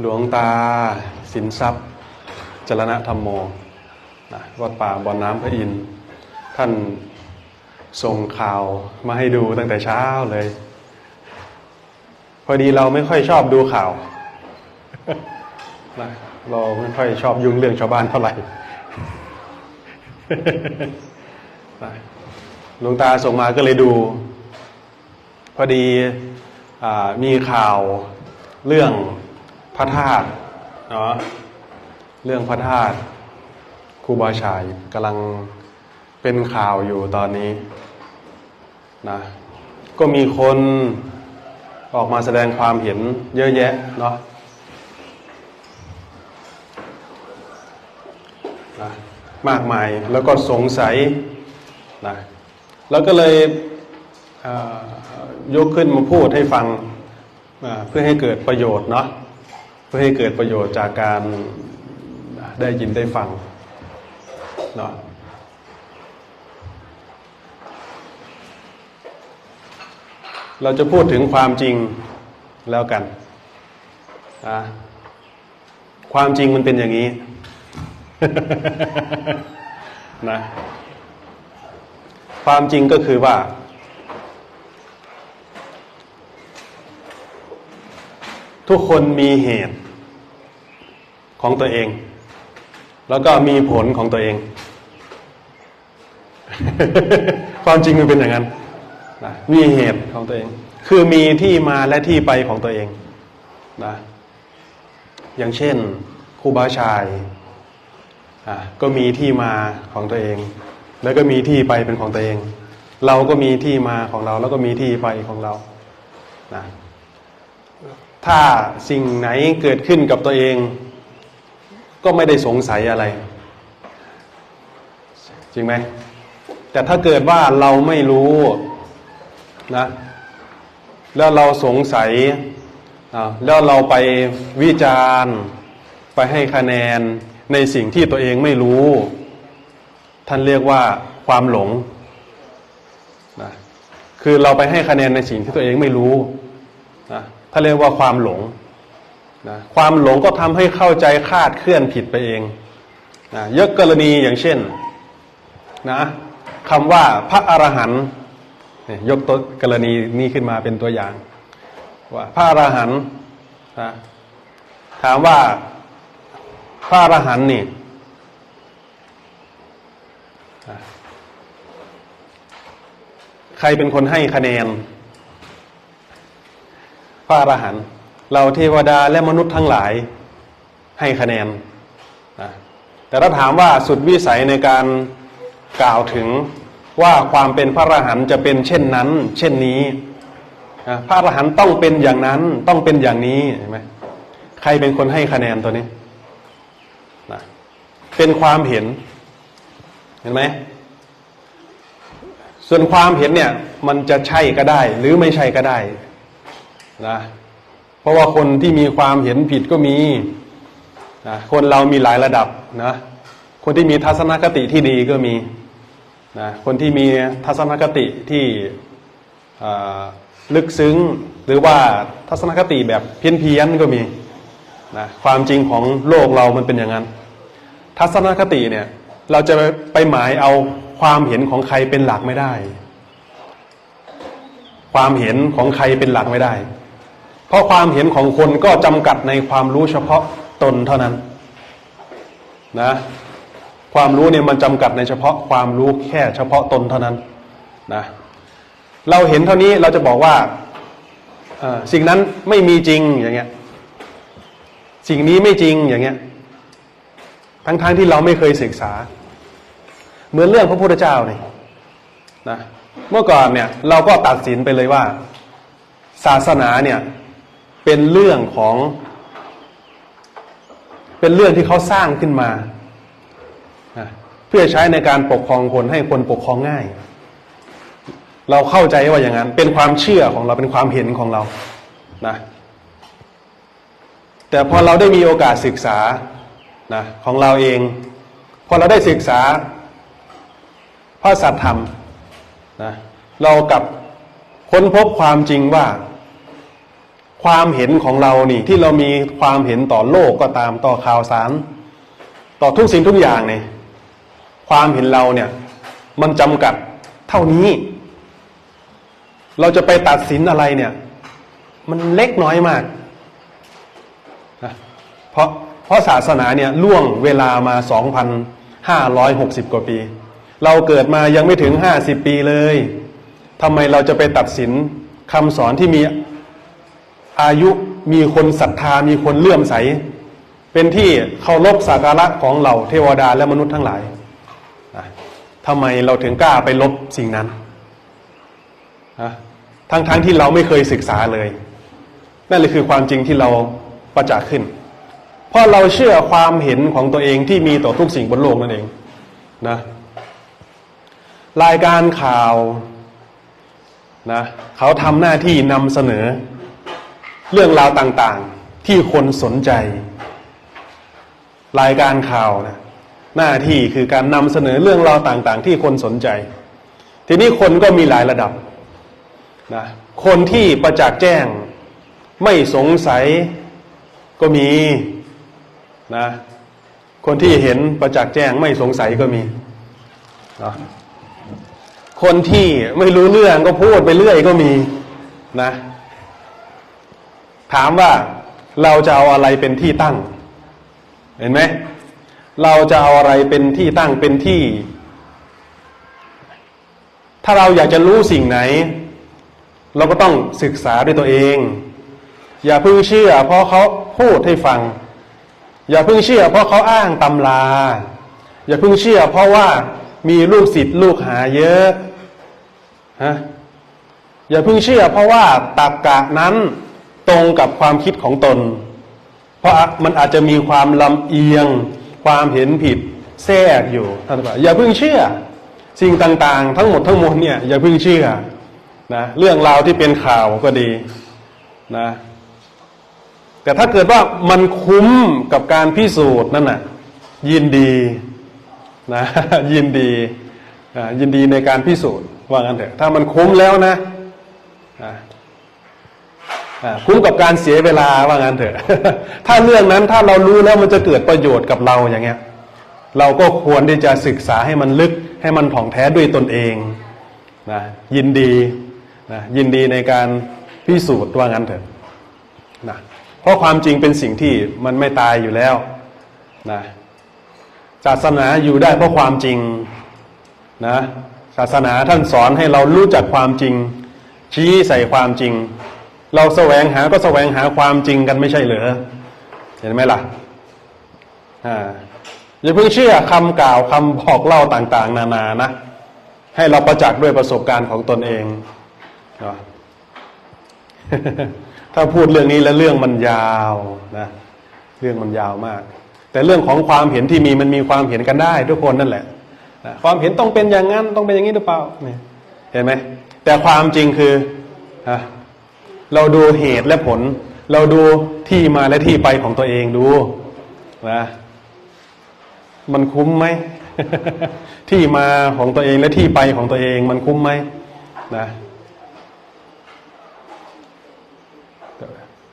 หลวงตาสินทรัพย์จรณะธรรมโมนะวัดป่าบ่อนน้ำพระอินทร์ท่านส่งข่าวมาให้ดูตั้งแต่เช้าเลย พอดีเราไม่ค่อยชอบดูข่าวนะเราไม่ค่อยชอบยุ่งเรื่องชาวบ้านเท่าไหร่หลวงตาส่งมาก็เลยดู พอดี มีข่าวเรื่องพระธาตุเนาะเรื่องพระธาตุครูบาชายกำลังเป็นข่าวอยู่ตอนนี้นะก็มีคนออกมาแสดงความเห็นเยอะแยะเนาะนะมากมายแล้วก็สงสัยนะแล้วก็เลยเยกขึ้นมาพูดให้ฟังเพื่อให้เกิดประโยชน์เนาะเพื่อให้เกิดประโยชน์จากการได้ยินได้ฟังเนาะเราจะพูดถึงความจริงแล้วกันนะความจริงมันเป็นอย่างนี้นะความจริงก็คือว่า ทุกคนมีเหตุของตัวเอง แล้วก็มีผลของตัวเอง ความจริงมันเป็นอย่างนั้นนะมีเหตุของตัวเอง คือมีที่มาและที่ไปของตัวเองนะอย่างเช่นครูบาชายอะก็มีที่มาของตัวเอง แล้วก็มีที่ไปเป็นของตัวเอง เราก็มีที่มาของเรา แล้วก็มีที่ไปของเรานะ ถ้าสิ่งไหนเกิดขึ้นกับตัวเอง ก็ไม่ได้สงสัยอะไร จริงไหม แต่ถ้าเกิดว่าเราไม่รู้นะ แล้วเราสงสัย แล้วเราไปวิจารณ์ไปให้คะแนนในสิ่งที่ตัวเองไม่รู้ ท่านเรียกว่าความหลงนะคือเราไปให้คะแนนในสิ่งที่ตัวเองไม่รู้นะ ท่าเรียกว่าความหลงนะความหลงก็ทำให้เข้าใจคาดเคลื่อนผิดไปเองนะยกกรณีอย่างเช่นนะคำว่าพระอรหันต์ยกตัวกรณีนี้ขึ้นมาเป็นตัวอย่าง ว่าพระอรหันต์นะถามว่าพระอรหันต์นี่ใครเป็นคนให้คะแนน พระอรหันต์เราเทวดาและมนุษย์ทั้งหลายให้คะแนนนะแต่ถ้าถามว่าสุดวิสัยในการกล่าวถึงว่าความเป็นพระอรหันต์จะเป็นเช่นนั้น เช่นนี้นะพระอรหันต์ต้องเป็นอย่างนั้นต้องเป็นอย่างนี้เห็นไหมใครเป็นคนให้คะแนนตัวนี้นะเป็นความเห็นเห็นไหมส่วนความเห็นเนี่ยมันจะใช่ก็ได้ หรือไม่ใช่ก็ได้ นะเพราะว่าคนที่มีความเห็นผิดก็มีนะคนเรามีหลายระดับนะคนที่มีทัศนคติที่ดีก็มีนะคนที่มีทัศนคติที่ลึกซึ้ง หรือว่าทัศนคติแบบเพี้ยนเพียนๆก็มีนะความจริงของโลกเรามันเป็นอย่างนั้น ทัศนคติเนี่ยเราจะไปหมายเอาความเห็นของใครเป็นหลักไม่ได้ ความเห็นของใครเป็นหลักไม่ได้ เพราะความเห็นของคนก็จำกัดในความรู้เฉพาะตนเท่านั้นนะความรู้เนี่ยมันจำกัดในเฉพาะความรู้แค่เฉพาะตนเท่านั้นนะเราเห็นเท่านี้เราจะบอกว่าสิ่งนั้นไม่มีจริงอย่างเงี้ยสิ่งนี้ไม่จริงอย่างเงี้ยทั้งๆทที่เราไม่เคยศึกษา เหมือนเรื่องพระพุทธเจ้าเนี่ยนะเมื่อก่อนเนี่ยเราก็ตัดสินไปเลยว่า ศาสนาเนี่ย เป็นเรื่องของ เป็นเรื่องที่เขาสร้างขึ้นมา เพื่อใช้ในการปกครองคนให้คนปกครองง่าย เราเข้าใจว่าอย่างนั้น เป็นความเชื่อของเราเป็นความเห็นของเรานะแต่พอเราได้มีโอกาสศึกษานะของเราเอง พอเราได้ศึกษาพระสัทธรรมนะเรากับค้นพบความจริงว่า ความเห็นของเรานี่ ที่เรามีความเห็นต่อโลกก็ตามต่อข่าวสาร ต่อทุกสิ่งทุกอย่างเนี่ยความเห็นเราเนี่ย มันจำกัดเท่านี้ เราจะไปตัดสินอะไรเนี่ย มันเล็กน้อยมากนะเพราะเพราะศาสนาเนี่ยล่วงเวลามา 2,560 กว่าปี เราเกิดมายังไม่ถึง 50 ปีเลยทำไมเราจะไปตัดสินคำสอนที่มี อายุมีคนศรัทธามีคนเลื่อมใส เป็นที่เคารพสักการะของเหล่าเทวดาและมนุษย์ทั้งหลายทำไมเราถึงกล้าไปลบสิ่งนั้นทั้งๆทที่เราไม่เคยศึกษาเลย นั่นเลยคือความจริงที่เราประจักษ์ขึ้น เพราะเราเชื่อความเห็นของตัวเองที่มีต่อทุกสิ่งบนโลกนั่นเองนะรายการข่าวนะเขาทำหน้าที่นำเสนอ เรื่องราวต่างๆ ที่คนสนใจ รายการข่าวนะหน้าที่คือการนำเสนอเรื่องราวต่าง ๆ ที่คนสนใจ ทีนี้คนก็มีหลายระดับนะคนที่ประจักษ์แจ้ง ไม่สงสัยก็มีนะคนที่เห็นประจักษ์แจ้งไม่สงสัยก็มีนะคนที่ไม่รู้เรื่องก็พูดไปเรื่อยก็มีนะ ถามว่าเราจะเอาอะไรเป็นที่ตั้ง เห็นไหมเราจะเอาอะไรเป็นที่ตั้งเป็นที่ ถ้าเราอยากจะรู้สิ่งไหน เราก็ต้องศึกษาด้วยตัวเอง อย่าเพิ่งเชื่อ เพราะเขาพูดให้ฟัง อย่าเพิ่งเชื่อ เพราะเขาอ้างตำรา อย่าเพิ่งเชื่อ เพราะว่ามีลูกศิษย์ลูกหาเยอะฮะอย่าเพิ่งเชื่อ เพราะว่าตักกะนั้น ตรงกับความคิดของตน เพราะมันอาจจะมีความลำเอียง ความเห็นผิดแทรกอยู่ท่านบอกอย่าเพิ่งเชื่อ สิ่งต่างๆ ทั้งหมดทั้งมวลเนี่ยอย่าเพิ่งเชื่อนะเรื่องราวที่เป็นข่าวก็ดีนะแต่ถ้าเกิดว่ามันคุ้มกับการพิสูจน์นั่นน่ะยินดีนะยินดีอ่ายินดีในการพิสูจน์ว่างั้นเถอะถ้ามันคุ้มแล้วนะอ่า คุ้มกับการเสียเวลาว่างั้นเถอะ ถ้าเรื่องนั้นถ้าเรารู้แล้วมันจะเกิดประโยชน์กับเราอย่างเงี้ย เราก็ควรที่จะศึกษาให้มันลึกให้มันถ่องแท้ด้วยตนเองนะยินดีนะยินดีในการพิสูจน์ว่างั้นเถอะนะเพราะความจริงเป็นสิ่งที่มันไม่ตายอยู่แล้วนะศาสนาอยู่ได้เพราะความจริงนะศาสนาท่านสอนให้เรารู้จักความจริง ชี้ใส่ความจริง เราแสวงหาก็แสวงหาความจริงกันไม่ใช่เหรอเห็นไหมล่ะอ่าอย่าเพิ่งเชื่อคำกล่าวคำบอกเล่าต่าง ๆ นานานะ ให้เราประจักษ์ด้วยประสบการณ์ของตนเองถ้าพูดเรื่องนี้แล้วเรื่องมันยาวนะเรื่องมันยาวมาก แต่เรื่องของความเห็นที่มีมันมีความเห็นกันได้ทุกคนนั่นแหละความเห็นต้องเป็นอย่างนั้นต้องเป็นอย่างนี้หรือเปล่าเนี่ยเห็นไหมแต่ความจริงคือ เราดูเหตุและผล เราดูที่มาและที่ไปของตัวเองดูนะมันคุ้มไหมที่มาของตัวเองและที่ไปของตัวเอง มันคุ้มไหมนะ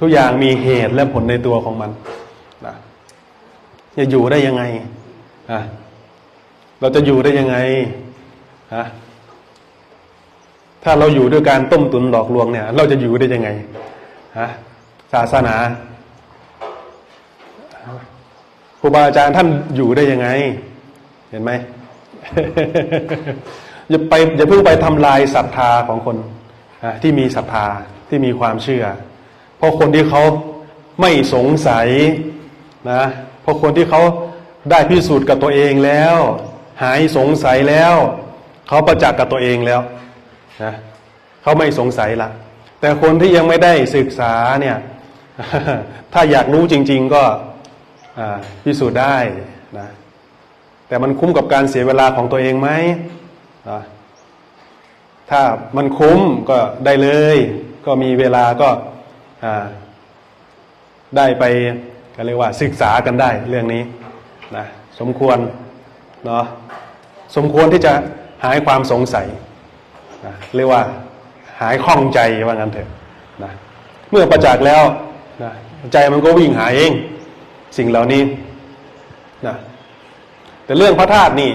ทุกอย่างมีเหตุและผลในตัวของมันนะจะอยู่ได้ยังไงอะเราจะอยู่ได้ยังไงฮะ ถ้าเราอยู่ด้วยการต้มตุนหลอกลวงเนี่ย เราจะอยู่ได้ยังไงฮะศาสนาครูบาอาจารย์ท่านอยู่ได้ยังไง เห็นไหมอย่าไปอย่าเพิ่งไปทำลายศรัทธาของคนที่มีศรัทธาที่มีความเชื่อ เพราะคนที่เขาไม่สงสัยนะเพราะคนที่เขาได้พิสูจน์กับตัวเองแล้ว หายสงสัยแล้ว เขาประจักษ์กับตัวเองแล้ว นะเขาไม่สงสัยละแต่คนที่ยังไม่ได้ศึกษาเนี่ยถ้าอยากรู้จริง ๆก็พิสูจน์ได้นะแต่มันคุ้มกับการเสียเวลาของตัวเองไหมถ้ามันคุ้มก็ได้เลย ก็มีเวลาก็ได้ไปก็เรียกว่าศึกษากันได้เรื่องนี้นะสมควรเนาะสมควรที่จะหายความสงสัย นะเรียกว่าหายข้องใจว่างั้นเถอะนะเมื่อประจักษ์แล้วนะใจมันก็วิ่งหาเอง สิ่งเหล่านี้นะแต่เรื่องพระธาตุนี่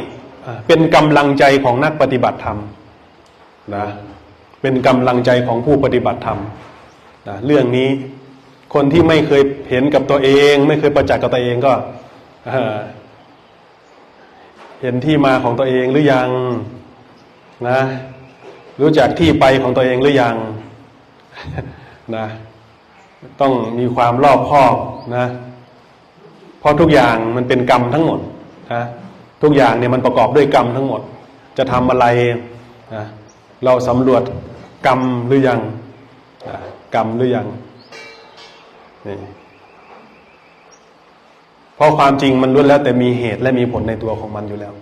เป็นกำลังใจของนักปฏิบัติธรรมนะเป็นกำลังใจของผู้ปฏิบัติธรรมนะเรื่องนี้คนที่ไม่เคยเห็นกับตัวเอง ไม่เคยประจักษ์กับตัวเองก็เห็นที่มาของตัวเองหรือยังนะ รู้จักที่ไปของตัวเองหรือยังนะต้องมีความรอบคอบนะเพราะทุกอย่างมันเป็นกรรมทั้งหมดนะทุกอย่างเนี่ยมันประกอบด้วยกรรมทั้งหมด จะทำอะไรนะเราสำรวจกรรมหรือยังนะกรรมหรือยังนี่เพราะความจริงมันล้วนแล้วแต่มีเหตุและมีผลในตัวของมันอยู่แล้ว